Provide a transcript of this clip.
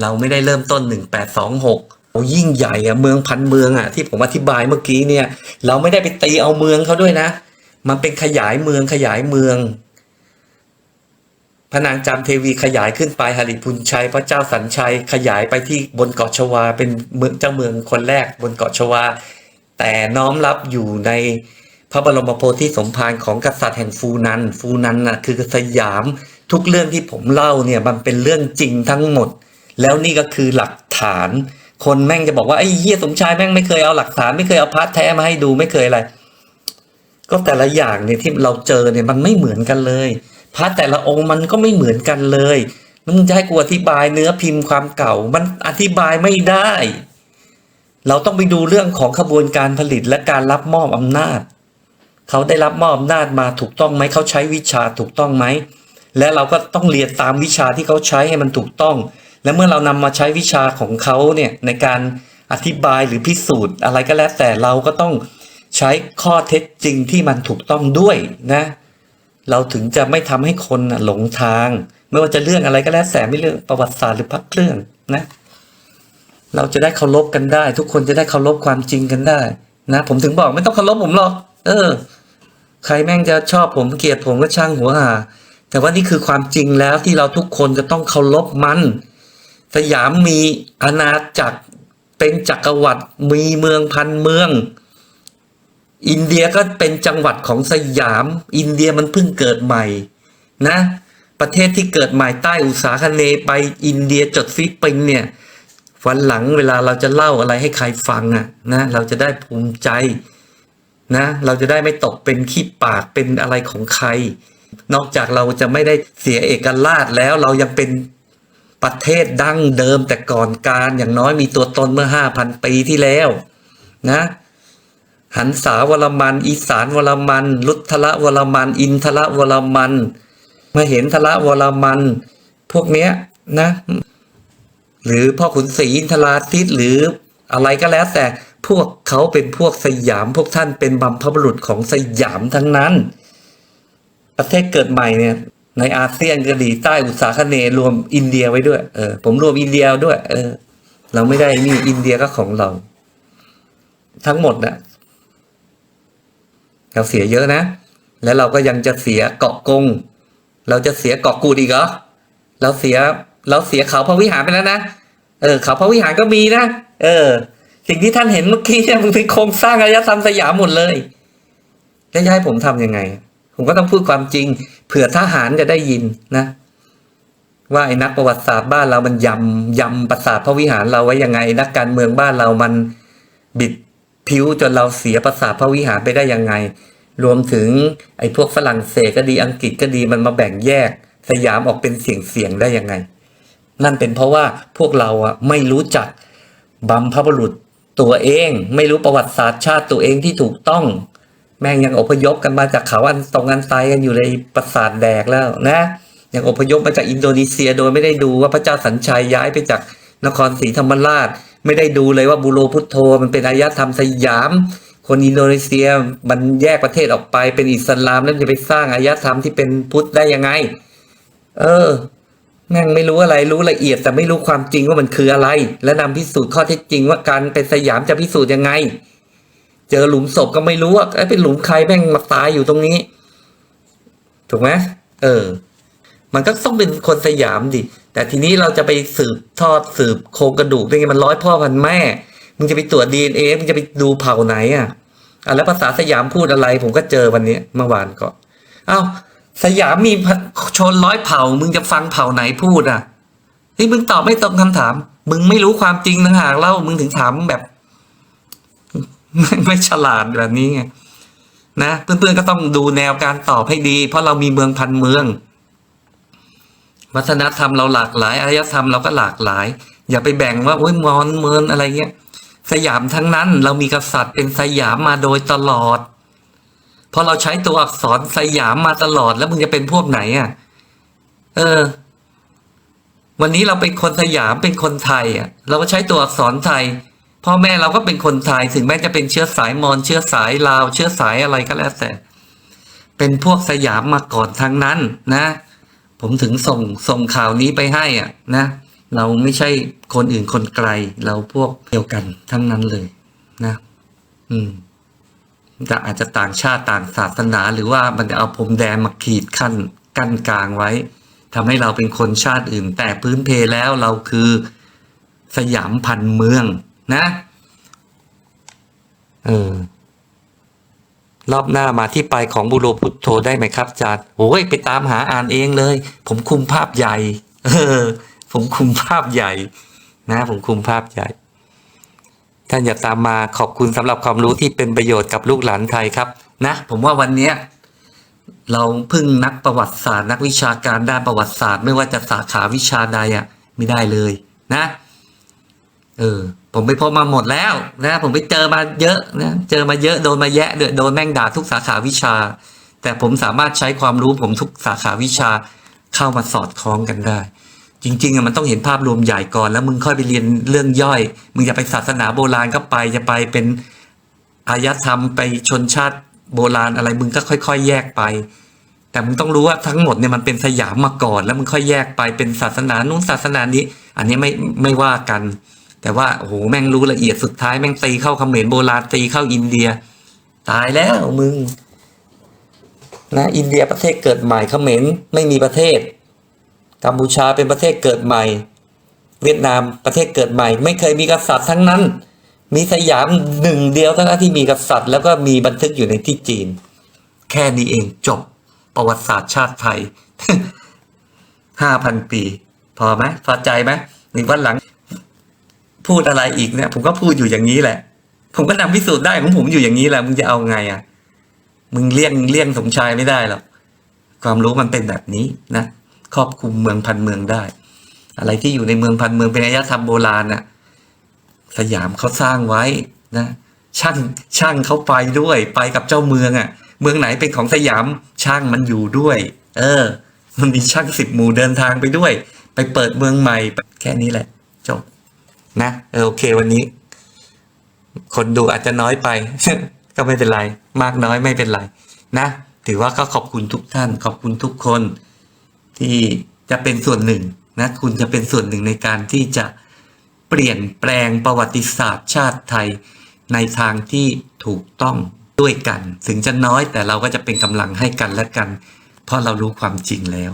เราไม่ได้เริ่มต้นหนึ่งแปดสองหกโอ้ยิ่งใหญ่อะเมืองพันเมืองอะที่ผมอธิบายเมื่อกี้เนี่ย เราไม่ได้ไปตีเอาเมืองเขาด้วยนะ มันเป็นขยายเมืองขยายเมือง พระนางจามเทวีขยายขึ้นไปหริพุนชัย พระเจ้าสัญชัยขยายไปที่บนเกาะชวา เป็นเมืองเจ้าเมืองคนแรกบนเกาะชวา แต่น้อมรับอยู่ในพระบรมโพธิสมภารของกษัตริย์แห่งฟูนัน ฟูนันน่ะคือสยามทุกเรื่องที่ผมเล่าเนี่ยมันเป็นเรื่องจริงทั้งหมด แล้วนี่ก็คือหลักฐาน คนแม่งจะบอกว่าไอ้เฮียสมชายแม่งไม่เคยเอาหลักฐานไม่เคยเอาพาร์ทแท้มาให้ดูไม่เคยอะไร ก็แต่ละอย่างเนี่ยที่เราเจอเนี่ยมันไม่เหมือนกันเลยพระแต่ละองค์มันก็ไม่เหมือนกันเลยมึงจะให้กูอธิบายเนื้อพิมพ์ความเก่า มันอธิบายไม่ได้ เราต้องไปดูเรื่องของขบวนการผลิตและการรับมอบอำนาจ เขาได้รับมอบอำนาจมาถูกต้องไหมเขาใช้วิชาถูกต้องไหมและเราก็ต้องเรียนตามวิชาที่เขาใช้ให้มันถูกต้อง และเมื่อเรานำมาใช้วิชาของเขาเนี่ยในการอธิบายหรือพิสูจน์อะไรก็แล้วแต่เราก็ต้องใช้ข้อเท็จจริงที่มันถูกต้องด้วยนะ เราถึงจะไม่ทำให้คนหลงทาง ไม่ว่าจะเรื่องอะไรก็แล้วแต่ไม่เรื่องประวัติศาสตร์หรือพักเครื่องนะ เราจะได้เคารพกันได้ ทุกคนจะได้เคารพความจริงกันได้ นะ ผมถึงบอกไม่ต้องเคารพผมหรอก เออ ใครแม่งจะชอบผมเกลียดผมก็ช่างหัวหาแต่ว่านี่คือความจริงแล้วที่เราทุกคนจะต้องเคารพมัน สยามมีอาณาจักรเป็นจักรวรรดิมีเมืองพันเมือง อินเดียก็เป็นจังหวัดของสยาม อินเดียมันเพิ่งเกิดใหม่ นะ ประเทศที่เกิดใหม่ใต้อุตสาคเนไปอินเดียจดฟิลิปปินเนี่ยวันหลังเวลาเราจะเล่าอะไรให้ใครฟังอะนะเราจะได้ภูมิใจนะเราจะได้ไม่ตกเป็นขี้ปากเป็นอะไรของใคร นอกจากเราจะไม่ได้เสียเอกราชแล้วเรายังเป็น ประเทศดั้งเดิมแต่ก่อนการอย่างน้อยมีตัวตนเมื่อห้าพันปีที่แล้วนะหันษาวรมัน อีสานวรมัน ลุทธละวรมัน อินทละวรมันมาเห็นทละวรมัน พวกเนี้ยนะ หรือพ่อขุนศรีอินทราทิตหรืออะไรก็แล้ว แต่พวกเขาเป็นพวกสยามพวกท่านเป็นบัมพบุรุษของสยามทั้งนั้น ประเทศเกิดใหม่เนี่ย ในอาเซียนก็ดีใต้อุตสาคเนรวมอินเดียไว้ด้วย เออ ผมรวมอินเดียด้วย เออ เราไม่ได้นี่อินเดียก็ของเรา ทั้งหมดนะเราเสียเยอะนะ แล้วเราก็ยังจะเสียเกาะกง เราจะเสียเกาะกูดอีกเหรอ เราเสีย เราเสียเขาพระวิหารไปแล้วนะ เออ เขาพระวิหารก็มีนะ เออ สิ่งที่ท่านเห็นเมื่อกี้เนี่ยมันเป็นโครงสร้างอารยธรรมสยามหมดเลย แล้วจะให้ผมทำยังไง ผมก็ต้องพูดความจริง เผื่อทหารจะได้ยินนะ ว่าไอ้นักประวัติศาสตร์บ้านเรามันยำยำประสาทพระวิหารเราไว้ยังไง นักการเมืองบ้านเรามันบิดผิวจนเราเสียประสาทพระวิหารไปได้ยังไง รวมถึงไอ้พวกฝรั่งเศสก็ดีอังกฤษก็ดีมันมาแบ่งแยก สยามออกเป็นเสียงเสียงๆได้ยังไง นั่นเป็นเพราะว่าพวกเราอะไม่รู้จักบัมพบุรุษตัวเอง ไม่รู้ประวัติศาสตร์ชาติตัวเองที่ถูกต้อง แม่งยังอพยพกันมาจากเขาอันตรงอันไซกันอยู่ในปราสาทแดกแล้วนะยังอพยพมาจากอินโดนีเซียโดยไม่ได้ดูว่าพระเจ้าสัญชัยย้ายไปจากนครศรีธรรมราช ไม่ได้ดูเลยว่าบูโรพุทโธมันเป็นอารยธรรมสยาม คนอินโดนีเซียมันแยกประเทศออกไปเป็นอิสลามแล้วจะไปสร้างอารยธรรมที่เป็นพุทธได้ยังไง เออแม่งไม่รู้อะไรรู้ละเอียดแต่ไม่รู้ความจริงว่ามันคืออะไร และนำพิสูจน์ข้อเท็จจริงว่าการเป็นสยามจะพิสูจน์ยังไง เจอหลุมศพก็ไม่รู้ว่าเอ้เป็นหลุมใครแม่งมาตายอยู่ตรงนี้ ถูกไหมเออ มันก็ต้องเป็นคนสยามดิ แต่ทีนี้เราจะไปสืบทอดสืบโครงกระดูกได้ไงมันร้อยพ่อพันแม่ มึงจะไปตรวจดีเอ็นเอมึงจะไปดูเผ่าไหนอะอะแล้วภาษาสยามพูดอะไร ผมก็เจอวันนี้เมื่อวานก็เอ้าวสยามมีชนร้อยเผ่า มึงจะฟังเผ่าไหนพูดอะนี่มึงตอบไม่ตรงคำถาม มึงไม่รู้ความจริงต่างหากเล่ามึงถึงถามแบบ ไม่ฉลาดแบบนี้ไงนะเพื่อนๆก็ต้องดูแนวการตอบให้ดี เพราะเรามีเมืองพันเมือง วัฒนธรรมเราหลากหลายอารยธรรมเราก็หลากหลาย อย่าไปแบ่งว่าโอ้ยมอนเมืองอะไรเงี้ยสยามทั้งนั้นเรามีกษัตริย์เป็นสยามมาโดยตลอดเพราะเราใช้ตัวอักษรสยามมาตลอดแล้วมึงจะเป็นพวกไหนอะ เออ วันนี้เราเป็นคนสยามเป็นคนไทย อะ เราก็ใช้ตัวอักษรไทย พ่อแม่เราก็เป็นคนไทยถึงแม้จะเป็นเชื้อสายมอญเชื้อสายลาว เชื้อสายอะไรก็แล้วแต่ เป็นพวกสยามมาก่อนทั้งนั้นนะ ผมถึงส่งส่งข่าวนี้ไปให้อะนะ เราไม่ใช่คนอื่นคนไกล เราพวกเดียวกันทั้งนั้นเลยนะ อืมจะอาจจะต่างชาติต่างศาสนา หรือว่ามันจะเอาพรมแดงมาขีดขั้นกั้นกลางไว้ทำให้เราเป็นคนชาติอื่น แต่พื้นเพแล้วเราคือสยามพันเมือง นะเออรอบหน้ามาที่ไปของบุโรพุทโธได้ไหมครับอาจารย์โอ้ยไปตามหาอ่านเองเลย ผมคุมภาพใหญ่ เออ ผมคุมภาพใหญ่ นะ ผมคุมภาพใหญ่ ท่านอย่าตามมาขอบคุณสำหรับความรู้ที่เป็นประโยชน์กับลูกหลานไทยครับ นะ ผมว่าวันนี้เราพึ่งนักประวัติศาสตร์ นักวิชาการด้านประวัติศาสตร์ ไม่ว่าจะสาขาวิชาใดอะไม่ได้เลย นะ เออ ผมไปพบมาหมดแล้วนะ ผมไปเจอมาเยอะนะ เจอมาเยอะโดนมาแยะเดือดโดนแม่งด่าทุกสาขาวิชา แต่ผมสามารถใช้ความรู้ผมทุกสาขาวิชาเข้ามาสอดคล้องกันได้ จริง ๆอะมันต้องเห็นภาพรวมใหญ่ก่อน แล้วมึงค่อยไปเรียนเรื่องย่อย มึงอย่าไปศาสนาโบราณก็ไปจะไปเป็นอารยธรรมไปชนชาติโบราณอะไรมึงก็ค่อย ๆ แยกไป แต่มึงต้องรู้ว่าทั้งหมดเนี่ยมันเป็นสยามมาก่อน แล้วมึงค่อยแยกไปเป็นศาสนานู้นศาสนานี้ อันนี้ไม่ไม่ว่ากัน แต่ว่าโอ้โหแม่งรู้ละเอียดสุดท้ายแม่งตีเข้าเขมรโบราณตีเข้าอินเดีย ตายแล้วมึงนะอินเดียประเทศเกิดใหม่เขมรไม่มีประเทศ กัมพูชาเป็นประเทศเกิดใหม่ เวียดนามประเทศเกิดใหม่ ไม่เคยมีกษัตริย์ทั้งนั้น มีสยามหนึ่งเดียวเท่านั้นที่มีกษัตริย์ แล้วก็มีบันทึกอยู่ในที่จีน แค่นี้เองจบประวัติศาสตร์ชาติไทยห้าพันปี พอไหมพอใจไหมหรือวันหลัง พูดอะไรอีกเนี่ย ผมก็พูดอยู่อย่างนี้แหละ ผมก็นำพิสูจน์ได้ของผมอยู่อย่างนี้แหละมึงจะเอาไงอะมึงเลี่ยงเลี่ยงสมชายไม่ได้หรอกความรู้มันเป็นแบบนี้นะครอบคลุมเมืองพันเมืองได้ อะไรที่อยู่ในเมืองพันเมืองเป็นอารยธรรมโบราณน่ะสยามเขาสร้างไว้นะช่างช่างเขาไปด้วยไปกับเจ้าเมืองอะ เมืองไหนเป็นของสยามช่างมันอยู่ด้วย เออ มันมีช่างสิบหมู่เดินทางไปด้วย ไปเปิดเมืองใหม่แค่นี้แหละ จบ นะเออโอเควันนี้ คนดูอาจจะน้อยไป ก็ไม่เป็นไร มากน้อยไม่เป็นไร นะ ถือว่าก็ขอบคุณทุกท่าน ขอบคุณทุกคน ที่จะเป็นส่วนหนึ่งนะคุณจะเป็นส่วนหนึ่งในการที่จะเปลี่ยนแปลงประวัติศาสตร์ชาติไทย ในทางที่ถูกต้องด้วยกัน ถึงจะน้อยแต่เราก็จะเป็นกำลังให้กันและกัน เพราะเรารู้ความจริงแล้ว